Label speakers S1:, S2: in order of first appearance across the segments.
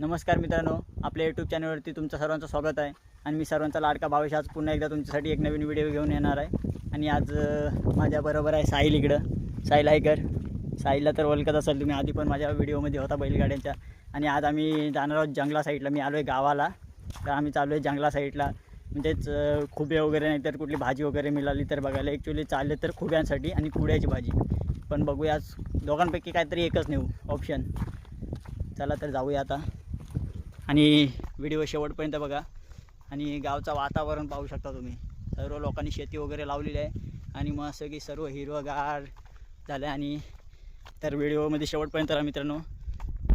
S1: नमस्कार मित्रांनो आपल्या यूट्यूब चॅनलवरती तुमचं सर्वांचं स्वागत आहे. आणि मी सर्वांचा लाडका भावेश आज पुन्हा एकदा तुमच्यासाठी एक नवीन व्हिडिओ घेऊन येणार आहे. आणि आज माझ्याबरोबर आहे साहिल इकडं. साहिल हायकर साहिलला तर ओळखत असाल तुम्ही. आधी पण माझ्या व्हिडिओमध्ये होता बैलगाड्यांच्या. आणि आज आम्ही जाणार आहोत जंगला साईडला मी आलो आहे गावाला. तर आम्ही चाललो आहे जंगला साईडला म्हणजेच खुबे वगैरे नाही तर कुठली भाजी वगैरे मिळाली तर बघायला. ॲक्च्युली चालले तर खुब्यांसाठी आणि कुड्याची भाजी. पण बघूया आज दोघांपैकी काहीतरी एकच नेऊ ऑप्शन चला तर जाऊया आता. आणि व्हिडिओ शेवटपर्यंत बघा. आणि गावचं वातावरण पाहू शकता तुम्ही. सर्व लोकांनी शेती वगैरे लावलेली आहे. आणि मग असं की सर्व हिरवगार झालं आणि तर व्हिडिओमध्ये शेवटपर्यंत राहा मित्रांनो.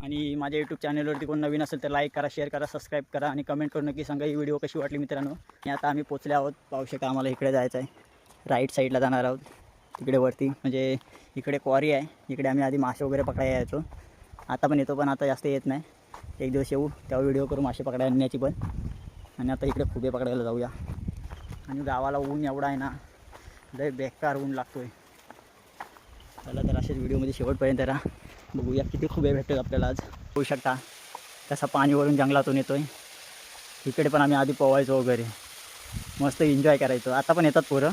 S1: आणि माझ्या यूट्यूब चॅनलवरती कोण नवीन असेल तर लाईक करा शेअर करा सबस्क्राईब करा. आणि कमेंट करून नक्की सांगा ही व्हिडिओ कशी वाटली मित्रांनो. आणि आता आम्ही पोचले आहोत. पाहू शकता आम्हाला इकडे जायचं आहे. राईट साईडला जाणार आहोत. तिकडे वरती. म्हणजे इकडे क्वारी आहे. इकडे आम्ही आधी मासे वगैरे पकडायला यायचो. आता पण येतो पण आता जास्त येत नाही. एक दिवस येऊ तेव्हा व्हिडिओ करू मासे पकडायला आणण्याची पण. आणि आता इकडे खुबे पकडायला जाऊया. आणि गावाला ऊन एवढा आहे ना लय बेकार ऊन लागतोय. चला तर अशाच व्हिडिओमध्ये शेवटपर्यंत राहा. बघूया किती खुबे भेटतात आपल्याला आज. होऊ शकता तसा पाणीवरून जंगलातून जंगलातून येतोय. इकडे पण आम्ही आधी पोवायचो वगैरे. मस्त एन्जॉय करायचो. आता पण येतात पोरं.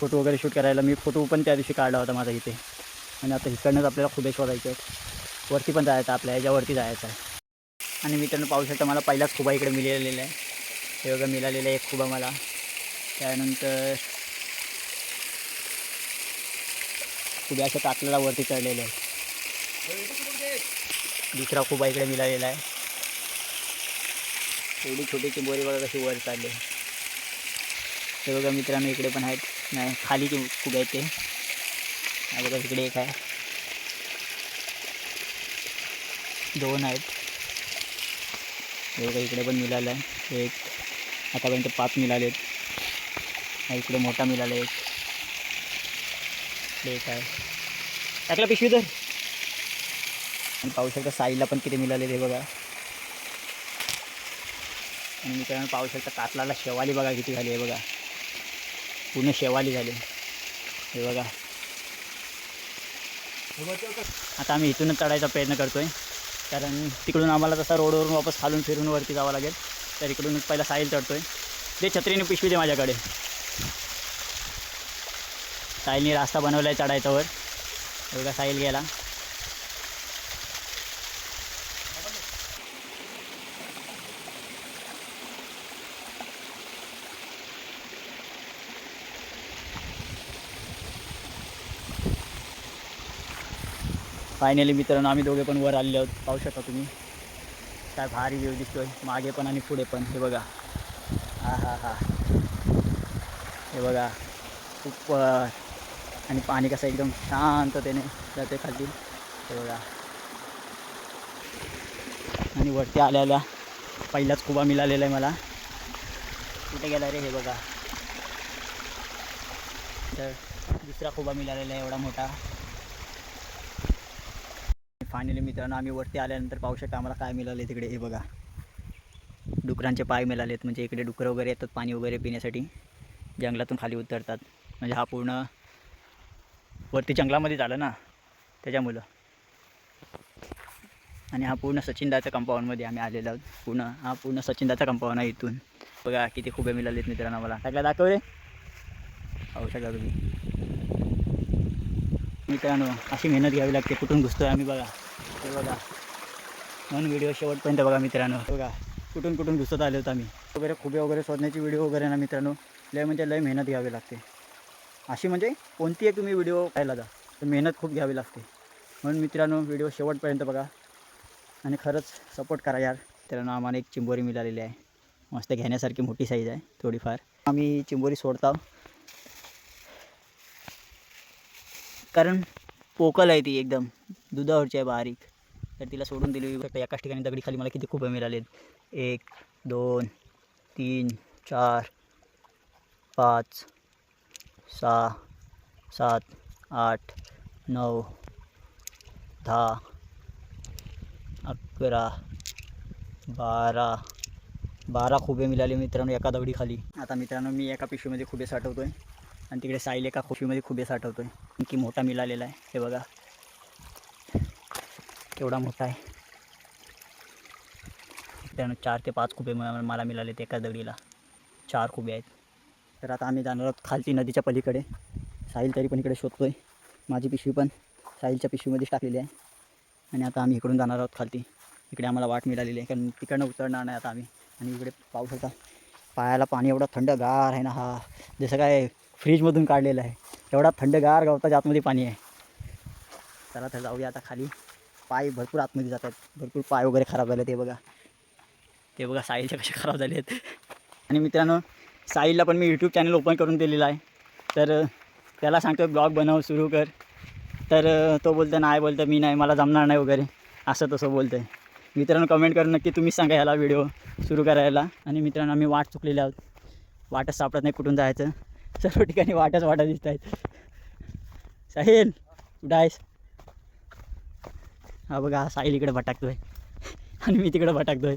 S1: फोटो वगैरे शूट करायला. मी फोटो पण त्या दिवशी काढला होता माझा इथे. आणि आता इकडनंच आपल्याला खुबे शोधायचे आहेत. वरती पण जायचं आपल्या ह्याच्यावरती जायचं आहे. आणि मित्रांनो पाहू शकता मला पहिलाच खुबा इकडे मिळालेला आहे. हे बघा मिळालेलं आहे एक खुबा मला. त्यानंतर खुबे अशा कातल्याला वरती चढलेले आहे दुसरा खुबा इकडे मिळालेला आहे. एवढी छोटी चिंबोरी बघा कशी वर चालली आहे. हे बघा मित्रांनो इकडे पण आहेत. नाही खाली ते खुबे आहेत ते. बघा इकडे एक आहे. दोन आहेत. बघा इकडे पण मिळालं आहे. एक आतापर्यंत पाच मिळाले आहेत इकडे मोठा मिळाला एक. इकडे एक आहे. टाकला पिशवी तर. आणि पाहू शकता साईडला पण किती मिळाले ते बघा. आणि मित्रांनो पाहू शकता कातलाला शेवाली बघा किती झाली आहे बघा. पूर्ण शेवाली झाली. हे बघा. आता आम्ही इथूनच चढायचा प्रयत्न करतोय. कारण तिकडून आम्हाला तसा रोडवरून वापस खालून फिरून वरती जावं लागेल. तर इकडूनच पहिला साहिल चढतो आहे ते छत्रीने पिशवी दे माझ्याकडे. साहिलने रास्ता बनवला आहे चढायचा एवढा साहिल गेला. फायनली मित्रांनो आम्ही दोघे पण वर आलेले आहोत. पाहू शकता तुम्ही. काय भारी व्ह्यू दिसतोय. मागे पण आणि पुढे पण. हे बघा. हा हा हा. हे बघा. खूप आणि पाणी कसं एकदम शांततेने जाते खाली हे बघा. आणि वरती आल्याला पहिलाच खुबा मिळालेला आहे मला. कुठे गेला रे हे बघा. तर दुसरा खुबा मिळालेला आहे एवढा मोठा. फायनली मित्रांनो आम्ही वरती आल्यानंतर पाहू शकता आम्हाला काय मिळाले तिकडे. हे बघा. डुकरांचे पाय मिळालेत म्हणजे इकडे डुकरं वगैरे येतात पाणी वगैरे पिण्यासाठी. जंगलातून खाली उतरतात. म्हणजे हा पूर्ण वरती जंगलामध्ये झालं ना त्याच्यामुळं. आणि हा पूर्ण सचिनदाच्या कंपाऊंडमध्ये आम्ही आलेलो आहोत. पूर्ण हा पूर्ण सचिनदाचा कंपाऊंड आहे इथून. बघा किती खुबे मिळालेत मित्रांनो मला टाकला दाखव रे. पाहू शकता तुम्ही. मित्रांनो अशी मेहनत घ्यावी लागते. कुठून घुसतोय आम्ही बघा. हे बघा. म्हणून व्हिडिओ शेवटपर्यंत बघा मित्रांनो. बघा कुठून कुठून घुसत आले होतो आम्ही. वगैरे खुबे वगैरे शोधण्याची व्हिडिओ वगैरे ना मित्रांनो. लय म्हणजे लय मेहनत घ्यावी लागते. अशी म्हणजे कोणती आहे तुम्ही व्हिडिओ पाहायला जा तर मेहनत खूप घ्यावी लागते. म्हणून मित्रांनो व्हिडिओ शेवटपर्यंत बघा. आणि खरंच सपोर्ट करा यार. मित्रांनो आम्हाला एक चिंबोरी मिळालेली आहे. मस्त घेण्यासारखी मोठी साईज आहे थोडीफार. आम्ही चिंबोरी सोडतो. कारण पोकल आहे ती एकदम. दुधावरची आहे बारीक. तर तिला सोडून दिली. फक्त एकाच ठिकाणी दगडी खाली मला किती खूप मिळालेत. एक दोन तीन चार पाच सहा सात आठ नऊ दहा अकरा बारा बारा खुबे मिळाले मित्रांनो एका दगडी खाली. आता मित्रांनो मी एका पिशवीमध्ये खुबे साठवतो आहे आणि तिकडे साईल एका पिशवीमध्ये खुबे साठवतो आहे की मोठा मिळालेला आहे. हे बघा. केवढा मोठा आहे. त्यानं चार ते पाच खुबे मला मिळाले ते एका दगडीला. चार खुबे आहेत. तर आता आम्ही जाणार आहोत खालती नदीच्या पलीकडे. साहिल तरी पण इकडे शोधतोय. माझी पिशवी पण साहिलच्या पिशवीमध्येच टाकलेली आहे. आणि आता आम्ही इकडून जाणार आहोत खालती. इकडे आम्हाला वाट मिळालेली आहे. कारण तिकडनं उतरणार नाही आता आम्ही. आणि इकडे पाऊस होता पायाला पाणी एवढा थंडगार आहे ना हा. जसं काय फ्रीजमधून काढलेलं आहे. एवढा थंडगार गवताच्या आतमध्ये पाणी आहे. चला तर जाऊया आता खाली. पाय भरपूर आतमध्ये जातात. भरपूर पाय वगैरे खराब झाले ते बघा. ते बघा साहिलचे कसे खराब झाले आहेत आणि मित्रांनो साहिलला पण मी यूट्यूब चॅनल ओपन करून दिलेलं आहे. तर त्याला सांगतो ब्लॉग बनव सुरू कर. तर तो बोलतो नाही बोलतो मी नाही मला जमणार नाही वगैरे. असं तसं बोलतं आहे मित्रांनो कमेंट करून नक्की तुम्हीच सांगा याला व्हिडिओ सुरू करायला. आणि मित्रांनो आम्ही वाट चुकलेले आहोत. वाटच सापडत नाही कुठून जायचं. सर्व ठिकाणी वाटच वाटा दिसत आहेत. साहिल कुठं आहेस? हा बघा हा साहिल इकडे भटाकतोय. आणि मी तिकडे भटाकतोय.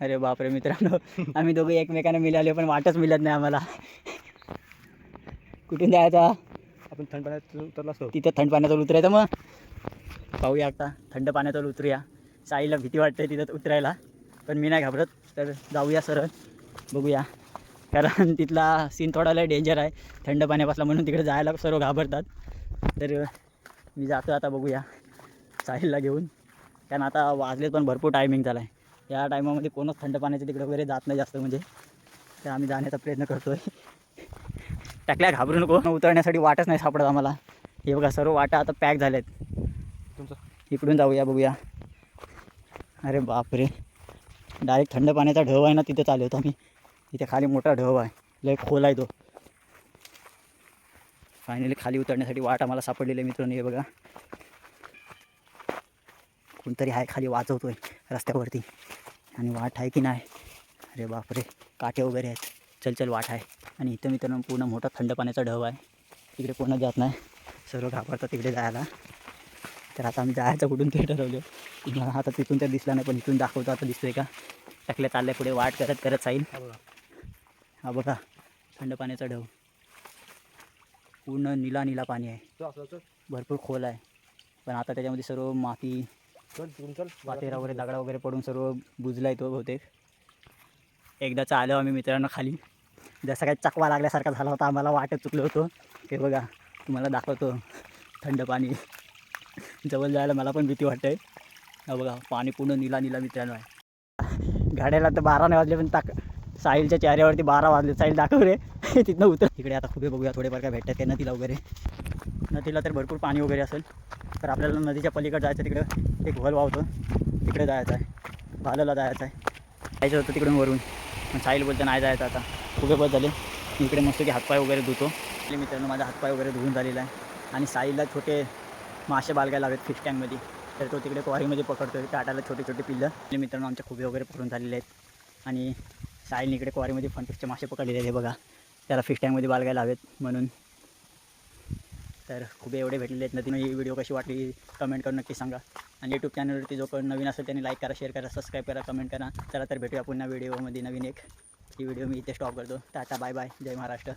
S1: अरे बापरे मित्रांनो आम्ही दोघे एकमेकांना मिळाले पण वाटच मिळत नाही आम्हाला. कुठून जायचा?
S2: आपण थंड पाण्यात उतरला असतो.
S1: तिथं थंड पाण्यात उतरायचं मग. पाहूया आता थंड पाण्यात उतरूया. साईला भीती वाटते तिथं उतरायला पण मी नाही घाबरत तर जाऊया सरळ बघूया. कारण तिथला सीन थोडा लय डेंजर आहे. थंड पाण्यापासला म्हणून तिकडे जायला सर्व घाबरतात. तर मी जातो आता बघूया. साहिलला घेऊन. कारण आता वाजले पण भरपूर टायमिंग झाला आहे या टायमामध्ये कोणच थंड पाण्याच्या तिकडे वगैरे जात नाही जास्त म्हणजे. तर आम्ही जाण्याचा प्रयत्न करतो आहे टाकल्या घाबरू नको उतरण्यासाठी वाटच नाही सापडत आम्हाला. हे बघा सर्व वाटा आता पॅक झाल्यात
S2: तुमचं?
S1: इकडून जाऊया बघूया. अरे बापरे. डायरेक्ट थंड पाण्याचा ढव आहे ना तिथे चालू होतो आम्ही. तिथे खाली मोठा ढव आहे. लय खोल आहे तो. फायनली खाली उतरण्यासाठी वाट आम्हाला सापडलेली आहे मित्रांनो हे बघा. कोणतरी आहे खाली वाचवतोय रस्त्यावरती. आणि वाट आहे की नाही? अरे बापरे काटे वगैरे आहेत. चल चल वाट आहे. आणि इथं मित्रांनो पूर्ण मोठा थंड पाण्याचा ढव आहे. तिकडे कोणच जात नाही. सर्व घाबरतात तिकडे जायला. तर आता आम्ही जायचं कुठून ते ठरवलं. मला आता तिथून तर दिसला नाही पण इथून दाखवतो आता दिसतोय का? टाकल्या चालल्या पुढे वाट करत करत जाईल.
S2: हा बघा.
S1: थंड पाण्याचा ढव पूर्ण निला निला पाणी आहे. भरपूर खोल आहे. पण आता त्याच्यामध्ये सर्व माती
S2: चल तिकडून चल.
S1: वाटेरा वगैरे दगडा वगैरे पडून सर्व बुजला आहे तो बहुतेक. एकदाच आलो आम्ही मित्रांनो खाली. जसं काही चकवा लागल्यासारखा झाला होता आम्हाला वाटत चुकलो होतो. हे बघा तुम्हाला दाखवतो. थंड पाणी. जवळ जायला मला पण भीती वाटते हा बघा पाणी पूर्ण निला निला मित्रांनो आहे. गाड्याला तर बारा नाही वाजले पण ताक साहिलच्या चेहऱ्यावरती बारा वाजले. साहिल दाखव रे. तिथनं उतर. तिकडे आता खूप बघूया थोडेफार काय भेटतात काय नदीला वगैरे. नदीला तर भरपूर पाणी वगैरे असेल. तर आपल्याला नदीच्या पलीकडे जायचं तिकडं. एक वल वाहतो. तिकडे जायचं आहे. भालाला जायचं आहे. जायचं होतं तिकडून वरून. पण साहिल बोलतं नाही जायचं आता. खूप बस झाले. इकडे मस्त की हातपाय वगैरे धुतो. आपले मित्रांनो माझा हातपाय वगैरे धुवून झालेला आहे. आणि साहिलला छोटे मासे बालगायला लागत फिश टँकमध्ये तर तो तिकडे क्वारीमध्ये पकडतो टाटाला छोटे छोटे पिल्लं. आपले मित्रांनो आमच्या खुबे वगैरे पकडून झालेले आहेत. आणि साईलने इकडे क्वारीमध्ये फनफिशचे मासे पकडलेले आहेत. हे बघा. त्याला फिश टँकमध्ये बालगायला हवेत म्हणून. तर खूप एवढे भेटलेले आहेत. नदीनं ही व्हिडिओ कशी वाटली कमेंट करून नक्की सांगा. आणि यूट्यूब चॅनलवरती जो कोण नवीन असेल त्यांनी लाईक करा शेअर करा सबस्क्राईब करा कमेंट करा. चला तर भेटूया पुन्हा व्हिडिओमध्ये नवीन एक. ही व्हिडिओ मी इथे स्टॉप करतो. टाटा बाय बाय जय महाराष्ट्र.